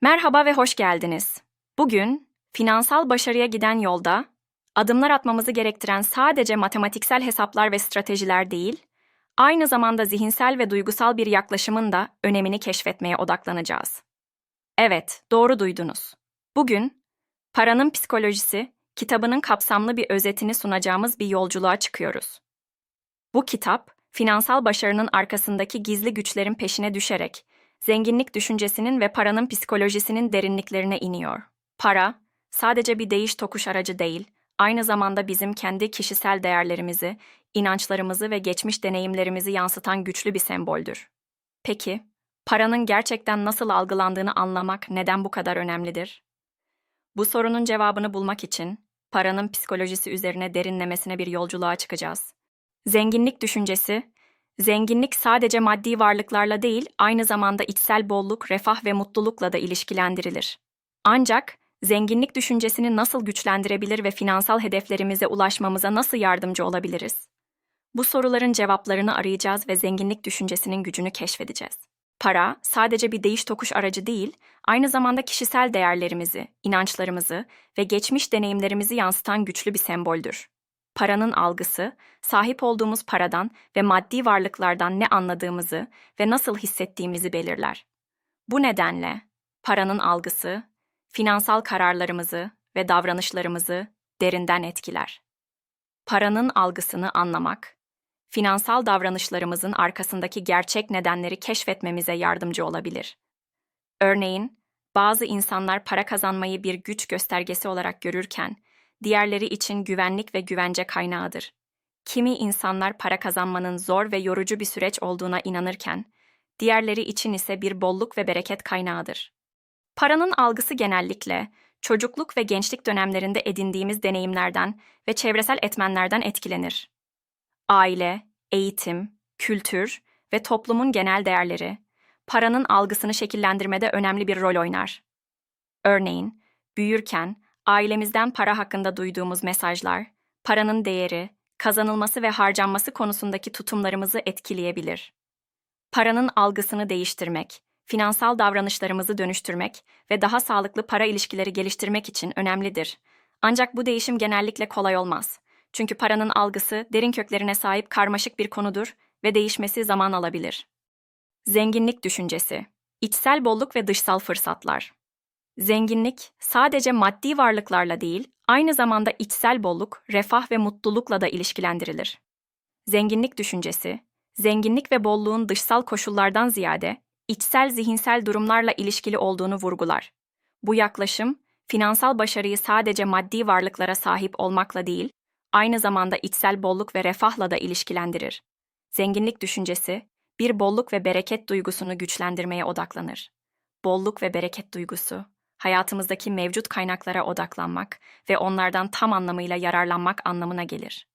Merhaba ve hoş geldiniz. Bugün finansal başarıya giden yolda adımlar atmamızı gerektiren sadece matematiksel hesaplar ve stratejiler değil, aynı zamanda zihinsel ve duygusal bir yaklaşımın da önemini keşfetmeye odaklanacağız. Evet, doğru duydunuz. Bugün Paranın Psikolojisi kitabının kapsamlı bir özetini sunacağımız bir yolculuğa çıkıyoruz. Bu kitap, finansal başarının arkasındaki gizli güçlerin peşine düşerek zenginlik düşüncesinin ve paranın psikolojisinin derinliklerine iniyor. Para, sadece bir değiş tokuş aracı değil, aynı zamanda bizim kendi kişisel değerlerimizi, inançlarımızı ve geçmiş deneyimlerimizi yansıtan güçlü bir semboldür. Peki, paranın gerçekten nasıl algılandığını anlamak neden bu kadar önemlidir? Bu sorunun cevabını bulmak için paranın psikolojisi üzerine derinlemesine bir yolculuğa çıkacağız. Zenginlik düşüncesi, zenginlik sadece maddi varlıklarla değil, aynı zamanda içsel bolluk, refah ve mutlulukla da ilişkilendirilir. Ancak zenginlik düşüncesini nasıl güçlendirebilir ve finansal hedeflerimize ulaşmamıza nasıl yardımcı olabiliriz? Bu soruların cevaplarını arayacağız ve zenginlik düşüncesinin gücünü keşfedeceğiz. Para sadece bir değiş tokuş aracı değil, aynı zamanda kişisel değerlerimizi, inançlarımızı ve geçmiş deneyimlerimizi yansıtan güçlü bir semboldür. Paranın algısı, sahip olduğumuz paradan ve maddi varlıklardan ne anladığımızı ve nasıl hissettiğimizi belirler. Bu nedenle paranın algısı, finansal kararlarımızı ve davranışlarımızı derinden etkiler. Paranın algısını anlamak, finansal davranışlarımızın arkasındaki gerçek nedenleri keşfetmemize yardımcı olabilir. Örneğin, bazı insanlar para kazanmayı bir güç göstergesi olarak görürken, diğerleri için güvenlik ve güvence kaynağıdır. Kimi insanlar para kazanmanın zor ve yorucu bir süreç olduğuna inanırken, diğerleri için ise bir bolluk ve bereket kaynağıdır. Paranın algısı genellikle çocukluk ve gençlik dönemlerinde edindiğimiz deneyimlerden ve çevresel etmenlerden etkilenir. Aile, eğitim, kültür ve toplumun genel değerleri paranın algısını şekillendirmede önemli bir rol oynar. Örneğin, büyürken ailemizden para hakkında duyduğumuz mesajlar, paranın değeri, kazanılması ve harcanması konusundaki tutumlarımızı etkileyebilir. Paranın algısını değiştirmek, finansal davranışlarımızı dönüştürmek ve daha sağlıklı para ilişkileri geliştirmek için önemlidir. Ancak bu değişim genellikle kolay olmaz. Çünkü paranın algısı derin köklerine sahip karmaşık bir konudur ve değişmesi zaman alabilir. Zenginlik düşüncesi, içsel bolluk ve dışsal fırsatlar. Zenginlik sadece maddi varlıklarla değil, aynı zamanda içsel bolluk, refah ve mutlulukla da ilişkilendirilir. Zenginlik düşüncesi, zenginlik ve bolluğun dışsal koşullardan ziyade içsel zihinsel durumlarla ilişkili olduğunu vurgular. Bu yaklaşım, finansal başarıyı sadece maddi varlıklara sahip olmakla değil, aynı zamanda içsel bolluk ve refahla da ilişkilendirir. Zenginlik düşüncesi, bir bolluk ve bereket duygusunu güçlendirmeye odaklanır. Bolluk ve bereket duygusu, hayatımızdaki mevcut kaynaklara odaklanmak ve onlardan tam anlamıyla yararlanmak anlamına gelir.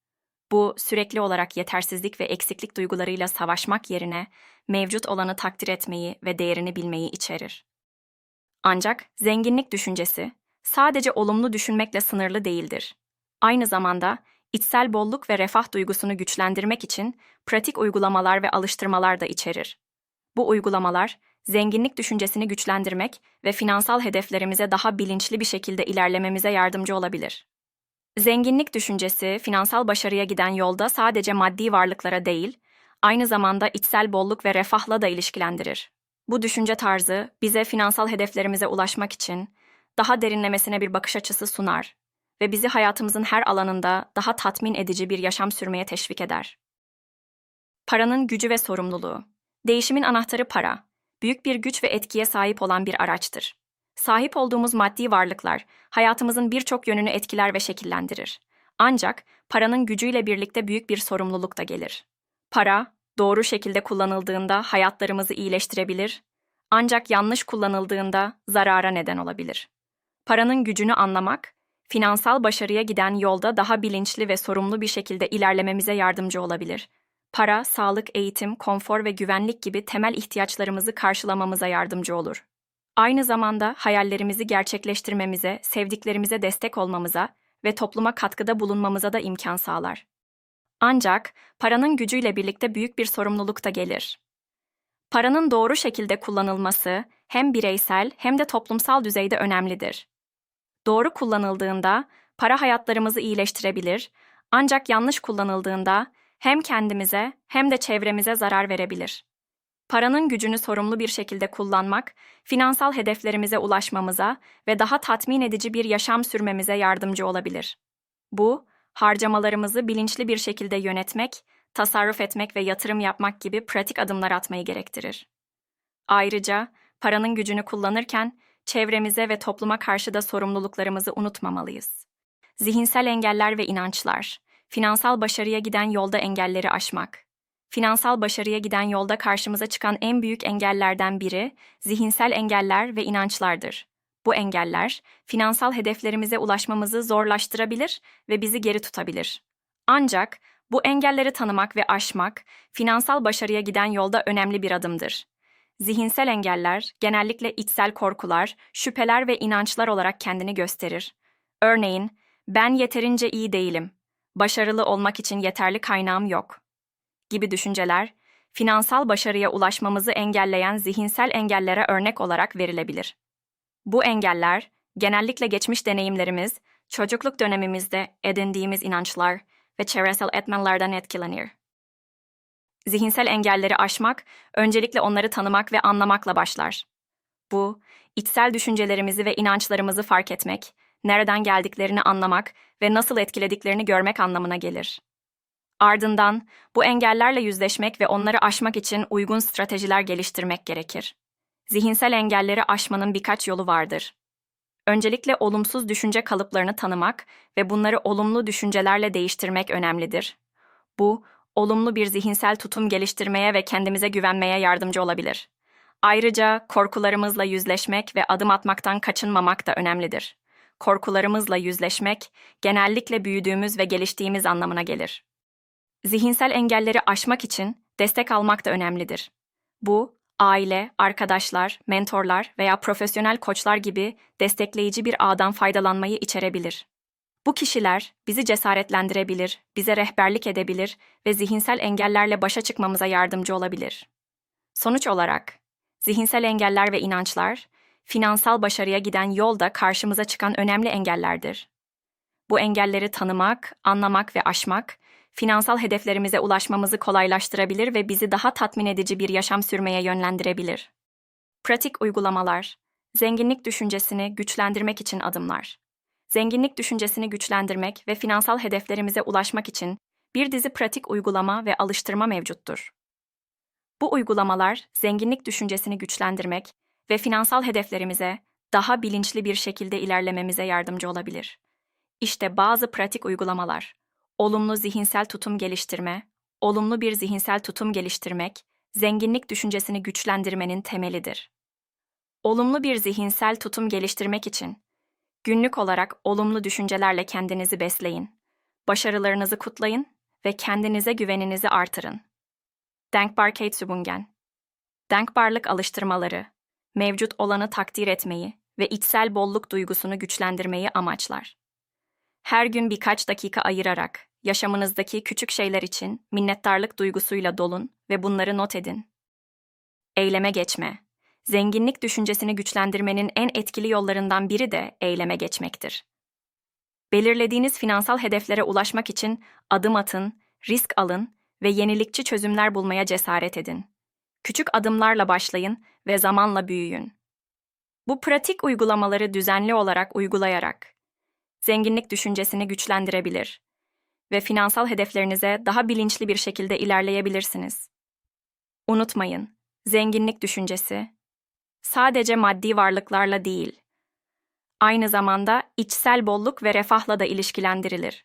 Bu, sürekli olarak yetersizlik ve eksiklik duygularıyla savaşmak yerine mevcut olanı takdir etmeyi ve değerini bilmeyi içerir. Ancak zenginlik düşüncesi sadece olumlu düşünmekle sınırlı değildir. Aynı zamanda içsel bolluk ve refah duygusunu güçlendirmek için pratik uygulamalar ve alıştırmalar da içerir. Bu uygulamalar zenginlik düşüncesini güçlendirmek ve finansal hedeflerimize daha bilinçli bir şekilde ilerlememize yardımcı olabilir. Zenginlik düşüncesi, finansal başarıya giden yolda sadece maddi varlıklara değil, aynı zamanda içsel bolluk ve refahla da ilişkilendirir. Bu düşünce tarzı bize finansal hedeflerimize ulaşmak için daha derinlemesine bir bakış açısı sunar ve bizi hayatımızın her alanında daha tatmin edici bir yaşam sürmeye teşvik eder. Paranın gücü ve sorumluluğu. Değişimin anahtarı para. Büyük bir güç ve etkiye sahip olan bir araçtır. Sahip olduğumuz maddi varlıklar hayatımızın birçok yönünü etkiler ve şekillendirir. Ancak paranın gücüyle birlikte büyük bir sorumluluk da gelir. Para, doğru şekilde kullanıldığında hayatlarımızı iyileştirebilir, ancak yanlış kullanıldığında zarara neden olabilir. Paranın gücünü anlamak, finansal başarıya giden yolda daha bilinçli ve sorumlu bir şekilde ilerlememize yardımcı olabilir. Para, sağlık, eğitim, konfor ve güvenlik gibi temel ihtiyaçlarımızı karşılamamıza yardımcı olur. Aynı zamanda hayallerimizi gerçekleştirmemize, sevdiklerimize destek olmamıza ve topluma katkıda bulunmamıza da imkan sağlar. Ancak paranın gücüyle birlikte büyük bir sorumluluk da gelir. Paranın doğru şekilde kullanılması hem bireysel hem de toplumsal düzeyde önemlidir. Doğru kullanıldığında para hayatlarımızı iyileştirebilir, ancak yanlış kullanıldığında hem kendimize hem de çevremize zarar verebilir. Paranın gücünü sorumlu bir şekilde kullanmak, finansal hedeflerimize ulaşmamıza ve daha tatmin edici bir yaşam sürmemize yardımcı olabilir. Bu, harcamalarımızı bilinçli bir şekilde yönetmek, tasarruf etmek ve yatırım yapmak gibi pratik adımlar atmayı gerektirir. Ayrıca paranın gücünü kullanırken çevremize ve topluma karşı da sorumluluklarımızı unutmamalıyız. Zihinsel engeller ve inançlar, finansal başarıya giden yolda engelleri aşmak. Finansal başarıya giden yolda karşımıza çıkan en büyük engellerden biri zihinsel engeller ve inançlardır. Bu engeller finansal hedeflerimize ulaşmamızı zorlaştırabilir ve bizi geri tutabilir. Ancak bu engelleri tanımak ve aşmak finansal başarıya giden yolda önemli bir adımdır. Zihinsel engeller genellikle içsel korkular, şüpheler ve inançlar olarak kendini gösterir. Örneğin, ben yeterince iyi değilim, başarılı olmak için yeterli kaynağım yok gibi düşünceler, finansal başarıya ulaşmamızı engelleyen zihinsel engellere örnek olarak verilebilir. Bu engeller, genellikle geçmiş deneyimlerimiz, çocukluk dönemimizde edindiğimiz inançlar ve çevresel etmenlerden etkilenir. Zihinsel engelleri aşmak, öncelikle onları tanımak ve anlamakla başlar. Bu, içsel düşüncelerimizi ve inançlarımızı fark etmek, nereden geldiklerini anlamak ve nasıl etkilediklerini görmek anlamına gelir. Ardından bu engellerle yüzleşmek ve onları aşmak için uygun stratejiler geliştirmek gerekir. Zihinsel engelleri aşmanın birkaç yolu vardır. Öncelikle olumsuz düşünce kalıplarını tanımak ve bunları olumlu düşüncelerle değiştirmek önemlidir. Bu, olumlu bir zihinsel tutum geliştirmeye ve kendimize güvenmeye yardımcı olabilir. Ayrıca korkularımızla yüzleşmek ve adım atmaktan kaçınmamak da önemlidir. Korkularımızla yüzleşmek genellikle büyüdüğümüz ve geliştiğimiz anlamına gelir. Zihinsel engelleri aşmak için destek almak da önemlidir. Bu, aile, arkadaşlar, mentorlar veya profesyonel koçlar gibi destekleyici bir ağdan faydalanmayı içerebilir. Bu kişiler bizi cesaretlendirebilir, bize rehberlik edebilir ve zihinsel engellerle başa çıkmamıza yardımcı olabilir. Sonuç olarak, zihinsel engeller ve inançlar, finansal başarıya giden yolda karşımıza çıkan önemli engellerdir. Bu engelleri tanımak, anlamak ve aşmak, finansal hedeflerimize ulaşmamızı kolaylaştırabilir ve bizi daha tatmin edici bir yaşam sürmeye yönlendirebilir. Pratik uygulamalar, zenginlik düşüncesini güçlendirmek için adımlar. Zenginlik düşüncesini güçlendirmek ve finansal hedeflerimize ulaşmak için bir dizi pratik uygulama ve alıştırma mevcuttur. Bu uygulamalar zenginlik düşüncesini güçlendirmek ve finansal hedeflerimize daha bilinçli bir şekilde ilerlememize yardımcı olabilir. İşte bazı pratik uygulamalar olumlu zihinsel tutum geliştirme, olumlu bir zihinsel tutum geliştirmek, zenginlik düşüncesini güçlendirmenin temelidir. Olumlu bir zihinsel tutum geliştirmek için günlük olarak olumlu düşüncelerle kendinizi besleyin. Başarılarınızı kutlayın ve kendinize güveninizi artırın. Dankbar Kate Sübungen Dankbarlık alıştırmaları, mevcut olanı takdir etmeyi ve içsel bolluk duygusunu güçlendirmeyi amaçlar. Her gün birkaç dakika ayırarak yaşamınızdaki küçük şeyler için minnettarlık duygusuyla dolun ve bunları not edin. Eyleme geçme. Zenginlik düşüncesini güçlendirmenin en etkili yollarından biri de eyleme geçmektir. Belirlediğiniz finansal hedeflere ulaşmak için adım atın, risk alın ve yenilikçi çözümler bulmaya cesaret edin. Küçük adımlarla başlayın ve zamanla büyüyün. Bu pratik uygulamaları düzenli olarak uygulayarak zenginlik düşüncesini güçlendirebilir ve finansal hedeflerinize daha bilinçli bir şekilde ilerleyebilirsiniz. Unutmayın, zenginlik düşüncesi sadece maddi varlıklarla değil, aynı zamanda içsel bolluk ve refahla da ilişkilendirilir.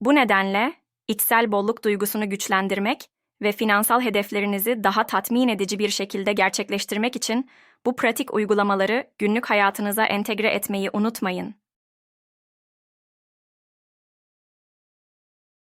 Bu nedenle içsel bolluk duygusunu güçlendirmek ve finansal hedeflerinizi daha tatmin edici bir şekilde gerçekleştirmek için bu pratik uygulamaları günlük hayatınıza entegre etmeyi unutmayın.